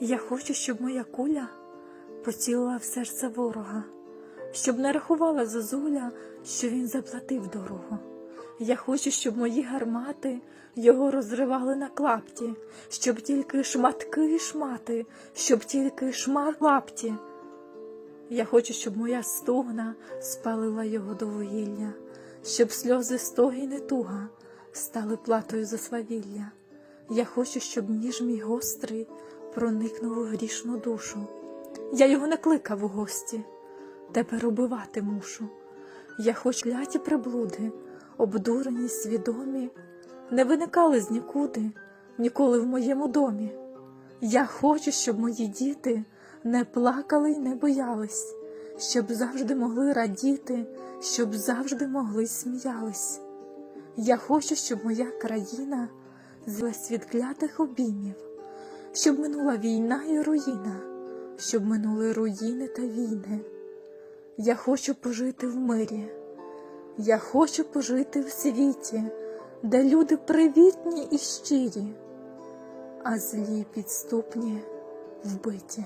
Я хочу, щоб моя куля поцілила в серце ворога, щоб не рахувала зозуля, що він заплатив дорого. Я хочу, щоб мої гармати його розривали на клапті, щоб тільки шматки шмати, щоб тільки шмат лапті. Я хочу, щоб моя стогна спалила його до вугілля, щоб сльози стогін і туга стали платою за свавілля. Я хочу, щоб ніж мій гострий проникнув у грішну душу. Я його не кликав у гості, тепер убивати мушу. Я хоч ляті приблуди, обдурені, свідомі, не виникали з нікуди, ніколи в моєму домі. Я хочу, щоб мої діти не плакали й не боялись, щоб завжди могли радіти, щоб завжди могли сміялись. Я хочу, щоб моя країна злась від клятих обіймів, щоб минула війна і руїна, щоб минули руїни та війни. Я хочу пожити в мирі, я хочу пожити в світі, де люди привітні і щирі, а злі підступні вбиті.